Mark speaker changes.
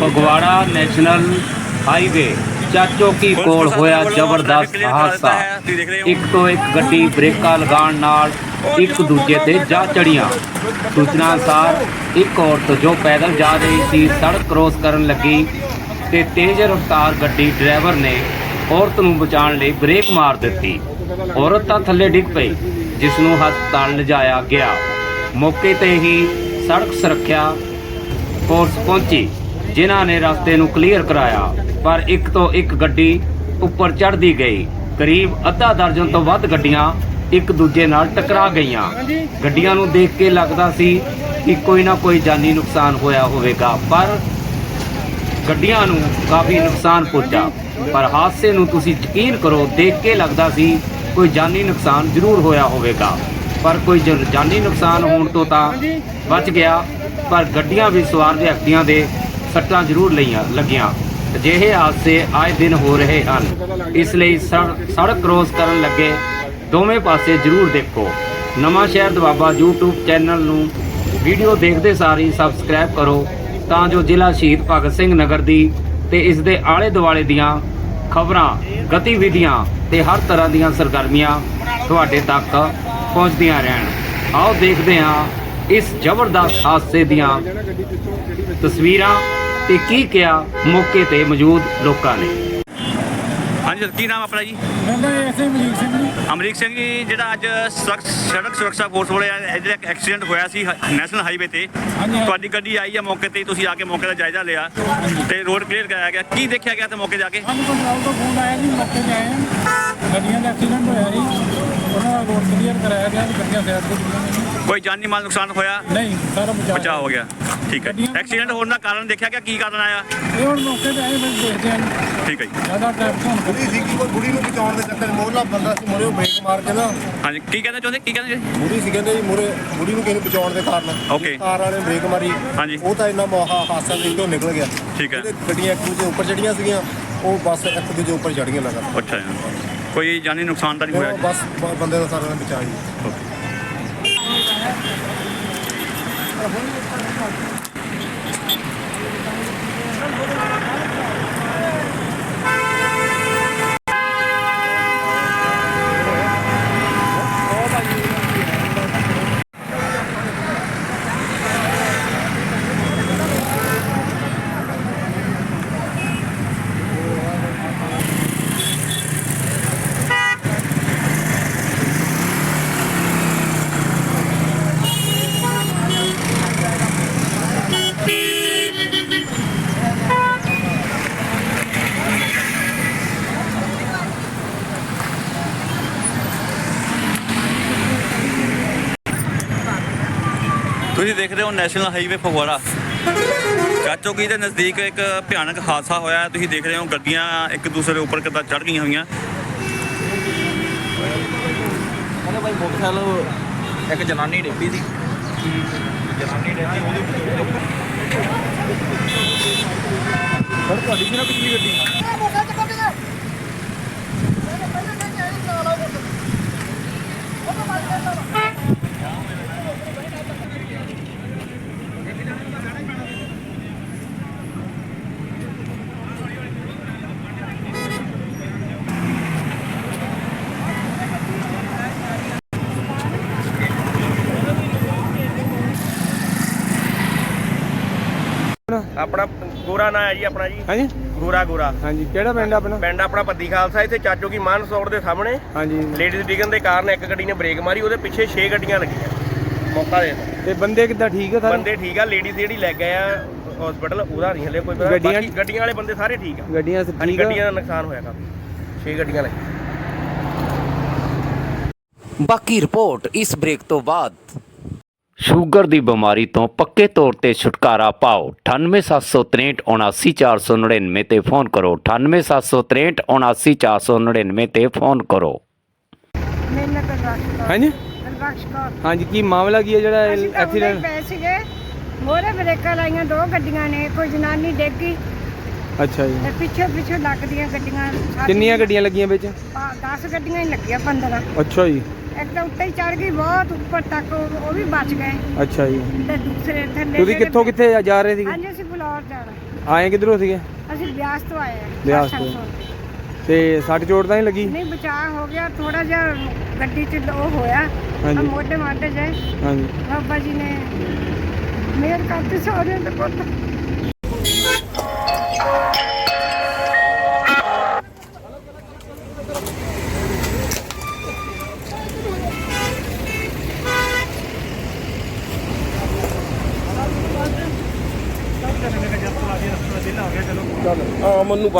Speaker 1: Phagwara national highway Chachoki ਕੋਲ ਹੋਇਆ ਜ਼ਬਰਦਸਤ ਹਾਦਸਾ? ਇੱਕ ਤੋਂ ਇੱਕ ਗੱਡੀ ਬ੍ਰੇਕਾਂ ਲਗਾਉਣ ਨਾਲ ਇੱਕ ਦੂਜੇ ਤੇ ਜਾ ਚੜੀਆਂ ਸੂਚਨਾ ਅਨੁਸਾਰ ਇੱਕ ਔਰਤ ਜੋ ਪੈਦਲ ਜਾ ਰਹੀ ਸੀ ਸੜਕ ਕ੍ਰੋਸ ਕਰਨ ਲੱਗੀ ਤੇ ਤੇਜ਼ ਰਫ਼ਤਾਰ ਗੱਡੀ ਡਰਾਈਵਰ ਨੇ ਔਰਤ ਨੂੰ ਬਚਾਉਣ ਲਈ ਬ੍ਰੇਕ ਮਾਰ ਦਿੱਤੀ। ਔਰਤ ਤਾਂ ਥੱਲੇ ਡਿੱਗ ਪਈ ਜਿਸ ਨੂੰ ਹਸਪਤਾਲ ਲਿਜਾਇਆ ਗਿਆ। ਮੌਕੇ ਤੇ ਹੀ ਸੜਕ ਸੁਰੱਖਿਆ ਫੋਰਸ ਪਹੁੰਚੀ। ਜਿਨ੍ਹਾਂ ਨੇ ਰਸਤੇ ਨੂੰ ਕਲੀਅਰ ਕਰਾਇਆ, ਪਰ ਇੱਕ ਤੋਂ ਇੱਕ ਗੱਡੀ ਉੱਪਰ ਚੜ੍ਹਦੀ ਗਈ। ਕਰੀਬ ਅੱਧਾ ਦਰਜਨ ਤੋਂ ਵੱਧ ਗੱਡੀਆਂ ਇੱਕ ਦੂਜੇ ਨਾਲ ਟਕਰਾ ਗਈਆਂ। ਗੱਡੀਆਂ ਨੂੰ ਦੇਖ ਕੇ ਲੱਗਦਾ ਸੀ ਕਿ ਕੋਈ ਨਾ ਕੋਈ ਜਾਨੀ ਨੁਕਸਾਨ ਹੋਇਆ ਹੋਵੇਗਾ, ਪਰ ਗੱਡੀਆਂ ਨੂੰ ਕਾਫੀ ਨੁਕਸਾਨ ਪਹੁੰਚਾ ਪਰ ਹਾਦਸੇ ਨੂੰ ਤੁਸੀਂ ਯਕੀਨ ਕਰੋ, ਦੇਖ ਕੇ ਲੱਗਦਾ ਸੀ ਕੋਈ ਜਾਨੀ ਨੁਕਸਾਨ ਜ਼ਰੂਰ ਹੋਇਆ ਹੋਵੇਗਾ। ਪਰ ਕੋਈ ਜਾਨੀ ਨੁਕਸਾਨ ਹੋਣ ਤੋਂ ਤਾਂ ਬਚ ਗਿਆ, ਪਰ ਗੱਡੀਆਂ ਵੀ ਸਵਾਰ ਵਿਅਕਤੀਆਂ ਦੇ ਸੱਟਾਂ ਜ਼ਰੂਰ ਲਈਆਂ ਲੱਗੀਆਂ। ਅਜਿਹੇ ਹਾਦਸੇ ਆਏ ਦਿਨ ਹੋ ਰਹੇ ਹਨ। ਇਸ ਲਈ ਸੜਕ ਕ੍ਰੋਸ ਕਰਨ ਲੱਗੇ ਦੋਵੇਂ ਪਾਸੇ ਜ਼ਰੂਰ ਦੇਖੋ। Nawanshahr Doaba YouTube channel ਨੂੰ ਵੀਡੀਓ ਦੇਖਦੇ ਸਾਰ ਹੀ ਸਬਸਕ੍ਰਾਈਬ ਕਰੋ, ਤਾਂ ਜੋ ਜ਼ਿਲ੍ਹਾ ਸ਼ਹੀਦ ਭਗਤ ਸਿੰਘ ਨਗਰ ਦੀ ਤੇ ਇਸ ਦੇ ਆਲੇ ਦੁਆਲੇ ਦੀਆਂ ਖਬਰਾਂ, ਗਤੀਵਿਧੀਆਂ ਤੇ ਹਰ ਤਰ੍ਹਾਂ ਦੀਆਂ ਸਰਗਰਮੀਆਂ ਤੁਹਾਡੇ ਤੱਕ ਪਹੁੰਚਦੀਆਂ ਰਹਿਣ। ਆਓ ਦੇਖਦੇ ਹਾਂ ਇਸ ਜ਼ਬਰਦਸਤ ਹਾਦਸੇ ਦੀਆਂ ਤਸਵੀਰਾਂ। ਤੇ ਕੀ ਕਿਹਾ ਮੌਕੇ ਤੇ ਮੌਜੂਦ ਲੋਕਾਂ ਨੇ?
Speaker 2: ਹਾਂਜੀ ਕੀ ਨਾਮ ਆਪਣਾ ਜੀ?
Speaker 3: ਮੇਰਾ ਐਸੇ ਮਲੀਕ ਸਿੰਘ ਜੀ।
Speaker 2: ਅਮਰੀਕ ਸਿੰਘ ਜੀ ਜਿਹੜਾ ਅੱਜ ਸੜਕ ਸੜਕ ਸੁਰੱਖਿਆ ਫੋਰਸ ਵੱਲੋਂ ਜਿਹੜਾ ਇੱਕ ਐਕਸੀਡੈਂਟ ਹੋਇਆ ਸੀ ਹ- ਨੈਸ਼ਨਲ ਹਾਈਵੇ ਤੇ।
Speaker 3: ਹਾਂਜੀ।
Speaker 2: ਤੁਹਾਡੀ ਗੱਡੀ ਆਈ ਹੈ ਮੌਕੇ ਤੇ ਤੁਸੀਂ ਆ ਕੇ ਮੌਕੇ ਦਾ ਜਾਇਜ਼ਾ ਲਿਆ ਤੇ ਰੋਡ ਕਲੀਅਰ ਕਰਾਇਆ ਗਿਆ। ਕੀ ਦੇਖਿਆ ਗਿਆ ਤੇ ਮੌਕੇ ਜਾ ਕੇ?
Speaker 3: ਸਾਨੂੰ ਕੰਟਰੋਲ ਤੋਂ ਫੋਨ ਆਇਆ ਜੀ ਮੌਕੇ ਤੇ ਆਏ ਹਾਂ ਗੱਡੀਆਂ ਦਾ ਐਕਸੀਡੈਂਟ ਹੋਇਆ ਜੀ। ਉਹਨਾਂ ਦਾ ਰੋਡ ਕਲੀਅਰ ਕਰਾਇਆ ਗਿਆ ਜੀ ਗੱਡੀਆਂ ਸਾਈਡ ਤੇ ਖੜੀਆਂ ਨੇ।
Speaker 2: ਕੋਈ ਜਾਨੀ ਮਾਲ ਨੁਕਸਾਨ ਹੋਇਆ।
Speaker 3: ਨਹੀਂ ਸਾਰਾ ਬਚਾਅ
Speaker 2: ਬਚਾਅ ਹੋ ਗਿਆ। ਠੀਕ ਹੈ। ਐਕਸੀਡੈਂਟ ਹੋਣ ਦਾ ਕਾਰਨ ਦੇਖਿਆ ਗਿਆ ਕੀ ਕਾਰਨ ਆਇਆ?
Speaker 3: ਇਹ ਹੁਣ ਮੌਕੇ ਤੇ ਆਏ ਫਿਰ ਦੇਖਦੇ ਹਾਂ।
Speaker 2: ਠੀਕ ਹੈ ਜੀ।
Speaker 3: ਜ਼ਿਆਦਾ ਹੋਣ
Speaker 4: ਬੁੜੀ ਸੀਗੀ ਕੋਈ ਬੁੜੀ ਨੂੰ ਬਚਾਉਣ ਦੇ ਚੱਕਰ ਮੋਰਲਾ ਬੰਦਾ ਸੀ ਮੋਰੇ ਬ੍ਰੇਕ ਮਾਰ ਕੇ ਨਾ।
Speaker 2: ਹਾਂਜੀ ਕੀ ਕਹਿੰਦੇ ਚਾਹੁੰਦੇ ਕੀ ਕਹਿੰਦੇ ਜੀ?
Speaker 4: ਬੁੜੀ ਸੀ ਕਹਿੰਦੇ ਜੀ ਮੋਰੇ ਬੁੜੀ ਨੂੰ ਕਿਸੇ ਨੂੰ ਬਚਾਉਣ ਦੇ ਕਾਰਨ।
Speaker 2: Okay.
Speaker 4: ਕਾਰ ਵਾਲੇ ਨੇ ਬ੍ਰੇਕ ਮਾਰੀ
Speaker 2: ਹਾਂਜੀ।
Speaker 4: ਉਹ ਤਾਂ ਇੰਨਾ ਮੋਹਾ ਹਾਦਸਾ ਦੇ ਤੋਂ ਨਿਕਲ ਗਿਆ।
Speaker 2: ਠੀਕ ਹੈ।
Speaker 4: ਜਿਹੜੇ ਗੱਡੀਆਂ ਇੱਕ ਦੂਜੇ ਉੱਪਰ ਚੜੀਆਂ ਸੀਗੀਆਂ ਉਹ ਬੱਸ ਇੱਕ ਦੂਜੇ ਉੱਪਰ ਚੜ ਗਈਆਂ ਲਗਾ
Speaker 2: ਅੱਛਾ ਜੀ। ਕੋਈ ਜਾਨੀ ਨੁਕਸਾਨ ਤਾਂ ਨਹੀਂ ਹੋਇਆ ਜੀ?
Speaker 4: ਬਸ ਬ- ਬੰਦੇ ਦਾ ਸਾਰਾ ਬਚਾ ਜੀ Thank you.
Speaker 2: ਤੁਸੀਂ ਦੇਖ ਰਹੇ ਹੋ ਨੈਸ਼ਨਲ ਹਾਈਵੇ ਫਗਵਾੜਾ। ਚਾਚੋਕੀ ਦੇ ਨਜ਼ਦੀਕ ਇੱਕ ਭਿਆਨਕ ਹਾਦਸਾ ਹੋਇਆ। ਤੁਸੀਂ ਦੇਖ ਰਹੇ ਹੋ ਗੱਡੀਆਂ ਇੱਕ ਦੂਸਰੇ ਦੇ ਉੱਪਰ ਕਿੱਦਾਂ ਚੜ ਗਈਆਂ ਹੋਈਆਂ।
Speaker 5: ਉਹਨੇ ਭਾਈ ਮੋਟਰਸਾਈਕਲ ਇੱਕ ਜਨਾਨੀ ਡਿੱਪੀ ਸੀ। ਜਨਾਨੀ ਡਿੱਪੀ ਉਹਦੇ ਸਰ ਤੁਹਾਡੀ ਸੀ ਨਾ ਪਿਛਲੀ ਗੱਡੀ।
Speaker 6: ਆਪਣਾ? ਗੋਰਾ ਨਾਂ ਹੈ ਜੀ ਆਪਣਾ ਜੀ।
Speaker 7: ਹਾਂਜੀ?
Speaker 6: ਗੋਰਾ ਗੋਰਾ।
Speaker 7: ਹਾਂਜੀ ਕਿਹੜਾ ਪਿੰਡ ਆਪਣਾ?
Speaker 6: ਪਿੰਡ ਆਪਣਾ ਪੱਦੀ ਖਾਲਸਾ ਇੱਥੇ ਚਾਚੋ ਕੀ ਮਾਨ ਸੌੜ ਦੇ ਸਾਹਮਣੇ।
Speaker 7: ਹਾਂਜੀ।
Speaker 6: ਲੇਡੀਜ਼ ਡਿਗਨ ਦੇ ਕਾਰਨ ਇੱਕ ਗੱਡੀ ਨੇ ਬ੍ਰੇਕ ਮਾਰੀ ਉਹਦੇ ਪਿੱਛੇ 6 ਗੱਡੀਆਂ ਲੱਗੀਆਂ। ਮੌਕਾ ਦੇ ਦਿਓ।
Speaker 7: ਤੇ ਬੰਦੇ ਕਿੱਦਾਂ ਠੀਕ ਆ ਸਾਰੇ?
Speaker 6: ਬੰਦੇ ਠੀਕ ਆ ਲੇਡੀਜ਼ ਜਿਹੜੀ ਲੈ ਗਏ ਆ ਹਸਪੀਟਲ ਉਹਦਾ ਨਹੀਂ ਹਲੇ ਕੋਈ ਪਤਾ।
Speaker 7: ਗੱਡੀਆਂ-
Speaker 6: ਬਾਕੀ ਗੱਡੀਆਂ ਵਾਲੇ ਬੰਦੇ ਸਾਰੇ ਠੀਕ ਆ।
Speaker 7: ਗੱਡੀਆਂ ਸ-
Speaker 6: ਹਾਂਜੀ
Speaker 7: ਠੀਕ ਆ?
Speaker 6: ਗੱਡੀਆਂ ਦਾ ਨੁਕਸਾਨ ਹੋਇਆ ਕਾਫੀ। 6 ਗੱਡੀਆਂ ਲੱਗੀਆਂ
Speaker 1: ਬਾਕੀ ਰਿਪੋਰਟ ਇਸ ਬ੍ਰੇਕ ਤੋਂ ਬਾਅਦ। ਸ਼ੂਗਰ ਦੀ ਬਿਮਾਰੀ ਤੋਂ ਪੱਕੇ ਤੌਰ ਤੇ ਛੁਟਕਾਰਾ ਪਾਓ। 9876379499 ਤੇ ਫੋਨ ਕਰੋ। 9876379499 ਤੇ ਫੋਨ ਕਰੋ।
Speaker 8: ਮੈਨੂੰ ਗੁਰਬਖਸ਼ ਕੌਰ।
Speaker 7: ਹਾਂਜੀ?
Speaker 8: ਗੁਰਬਖਸ਼ ਕੌਰ।
Speaker 7: ਹਾਂਜੀ ਕੀ ਮਾਮਲਾ ਕੀ ਹੈ ਜਿਹੜਾ
Speaker 8: ਉਰੇ
Speaker 7: ਐਕਸੀਡੈਂਟ
Speaker 8: ਪਏ ਸੀਗੇ। ਮੋਰੇ ਬ੍ਰੇਕਾਂ ਲਾਈਆਂ ਦੋ ਗੱਡੀਆਂ ਨੇ ਕੋਈ ਜਨਾਨੀ ਡੇਗੀ
Speaker 7: ਅੱਛਾ ਜੀ।
Speaker 8: ਤੇ ਪਿੱਛੇ ਪਿੱਛੇ ਲੱਗਦੀਆਂ ਗੱਡੀਆਂ
Speaker 7: ਕਿੰਨੀਆਂ ਗੱਡੀਆਂ ਲੱਗੀਆਂ ਵਿੱਚ?
Speaker 8: 10 ਗੱਡੀਆਂ ਹੀ ਲੱਗੀਆਂ 15
Speaker 7: ਅੱਛਾ ਜੀ।
Speaker 8: ਇੱਕ ਤਾਂ ਉੱਤੇ ਹੀ ਚੜ ਗਈ ਬਹੁਤ ਉੱਪਰ ਤੱਕ ਉਹ ਉਹ ਵੀ ਬਚ ਗਏ।
Speaker 7: ਅੱਛਾ ਜੀ।
Speaker 8: ਤੇ ਦੂਸਰੇ ਥੱਲੇ
Speaker 7: ਤੁਸੀਂ
Speaker 8: ਜਿਹੜੇ-
Speaker 7: ਕਿੱਥੋਂ ਕਿੱਥੇ ਜਾ ਰਹੇ ਸੀਗੇ?
Speaker 8: ਹਾਂਜੀ ਅਸੀਂ ਫਲੋਰ ਜਾਣਾ।
Speaker 7: ਆਏ ਕਿੱਧਰੋਂ ਸੀਗੇ?
Speaker 8: ਅਸੀਂ ਬਿਆਸ ਤੋਂ ਆਏ
Speaker 7: ਬਿਆਸ ਤੋਂ। ਤੇ ਸੱਟ ਚੋਟ ਤਾਂ ਨਹੀਂ ਲੱਗੀ?
Speaker 8: ਨਹੀਂ ਬਚਾਅ ਹੋ ਗਿਆ ਥੋੜਾ ਜਿਹਾ ਗੱਡੀ 'ਚ ਉਹ ਹੋਇਆ।
Speaker 7: ਹਾਂਜੀ।
Speaker 8: ਮੋਢੇ ਮਾਢੇ ਜੇ
Speaker 7: ਹਾਂਜੀ।
Speaker 8: ਬਾਬਾ ਜੀ ਨੇ ਮਿਹਰ ਕਰਤੀ ਸਾਰਿਆਂ ਦੇ ਪੁੱਤ। ਚਲੋ।
Speaker 6: ਹਾਂ ਨੂੰ